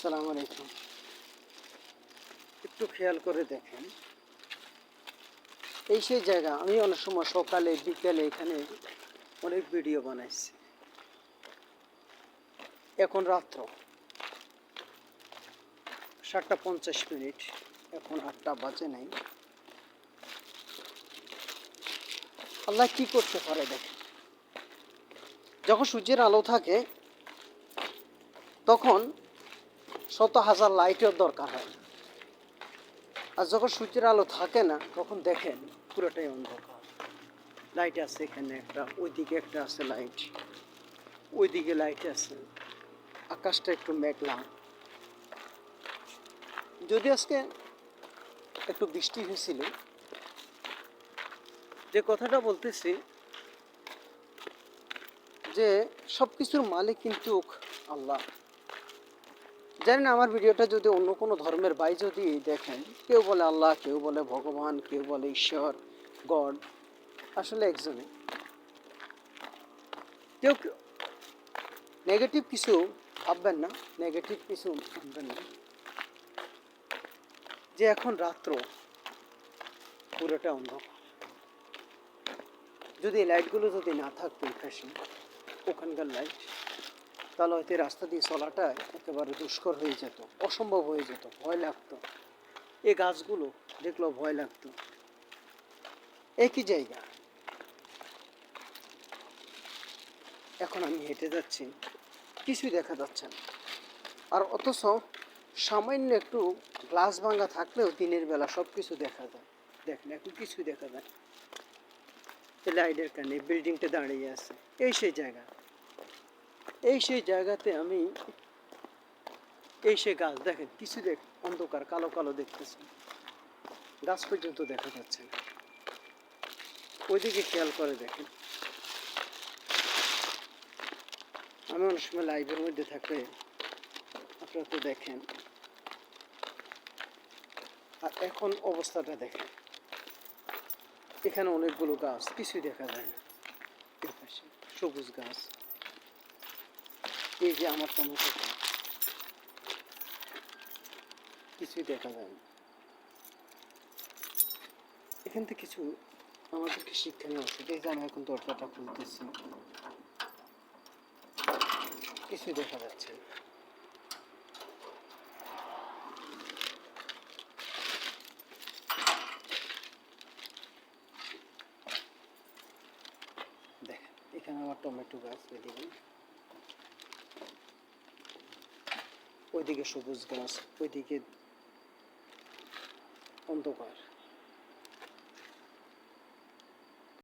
আসসালামু আলাইকুম। একটু খেয়াল করে দেখেন। এই সেই জায়গা, আমি অনেক সময় সকালে, বিকেলে এখানে অনেক ভিডিও বানাইছি। এখন রাত্র। সাতটা পঞ্চাশ মিনিট। এখন আটটা বাজে নাই। আল্লাহ কি করতে পারে দেখেন। যখন সূর্যের আলো থাকে, তখন শত হাজার লাইটের দরকার হয়। আর যখন সূর্যের আলো থাকে না, তখন দেখেন পুরোটাই অন্ধকার। লাইট আছে এখানে একটা, ওইদিকে একটা আছে লাইট ওইদিকে লাইট আছে। আকাশটা একটু মেঘলা। যদি আজকে একটু বৃষ্টি হয়েছিল, যে কথাটা বলতেছি, যে সব কিছুর মালিক কিন্তু আল্লাহ। জানি না, আমার ভিডিওটা যদি অন্য কোনো ধর্মের ভাই যদি দেখেন, কেউ বলে আল্লাহ, কেউ বলে ভগবান, কেউ বলে ঈশ্বর, গড, আসলে একজনে কেউ কেউ নেগেটিভ কিছু ভাববেন না নেগেটিভ কিছু ভাববেন না। যে এখন রাত্র, পুরোটা অন্ধকার। যদি লাইটগুলো যদি না থাকতো পাশে ওখানকার লাইট তাহলে হয়তো রাস্তা দিয়ে চলাটা একেবারে দুষ্কর হয়ে যেত, অসম্ভব হয়ে যেত, ভয় লাগতো। এই গাছগুলো দেখলেও ভয় লাগতো। একই জায়গা। এখন আমি হেঁটে যাচ্ছি, কিছুই দেখা যাচ্ছে না। আর অথচ সামান্য একটু গ্লাস ভাঙা থাকলেও দিনের বেলা সব কিছু দেখা যায়। দেখেন, এখন কিছুই দেখা যায় লাইটের কারণে বিল্ডিংটা দাঁড়িয়ে আছে। এই সেই জায়গা। এই সেই জায়গাতে আমি এই সে গাছ দেখেন, কিছু দেখ, অন্ধকার, কালো কালো দেখতেছি। গাছ পর্যন্ত দেখা যাচ্ছে না। ওইদিকে খেয়াল করে দেখেন। আমি অনেক সময় লাইভের মধ্যে থাকলে আপনারা তো দেখেন। আর এখন অবস্থাটা দেখেন। এখানে অনেকগুলো গাছ, কিছুই দেখা যায় না। সবুজ গাছ। এই যে আমার গাছ কিছুই দেখা যায় না এখান থেকে কিছু আমাদেরকে শিক্ষা নেওয়া উচিত এই যে আমি এখন দরজাটা খুলতেছি। কিছুই দেখা যাচ্ছে দেখেন, এখানে আমার টমেটো গাছ, এদিকে। ওইদিকে সবুজ গাছ ওইদিকে অন্ধকার।